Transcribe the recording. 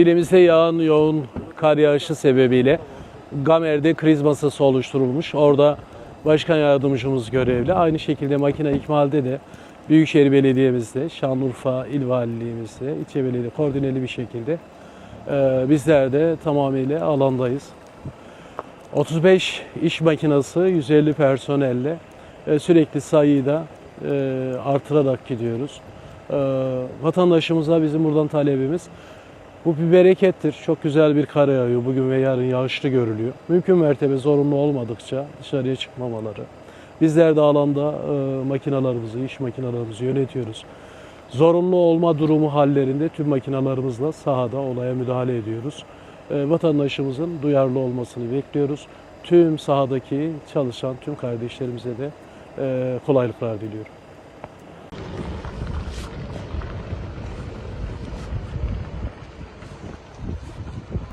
İlimizde yağan yoğun kar yağışı sebebiyle Gamer'de kriz masası oluşturulmuş. Orada başkan yardımcımız görevli. Aynı şekilde makine ikmalde de Büyükşehir Belediye'mizde, Şanlıurfa İl Valiliğimizde, İlçe Belediye koordineli bir şekilde e, bizler de tamamıyla alandayız. 35 iş makinası, 150 personelle e, sürekli sayıyı da e, artırarak gidiyoruz. Vatandaşımıza bizim buradan talebimiz bu bir berekettir. Çok güzel bir kar yağıyor. Bugün ve yarın yağışlı görülüyor. Mümkün mertebe zorunlu olmadıkça dışarıya çıkmamaları. Bizler de alanda e, makinalarımızı, iş makinalarımızı yönetiyoruz. Zorunlu olma durumu hallerinde tüm makinalarımızla sahada olaya müdahale ediyoruz. E, vatandaşımızın duyarlı olmasını bekliyoruz. Tüm sahadaki çalışan tüm kardeşlerimize de e, kolaylıklar diliyorum.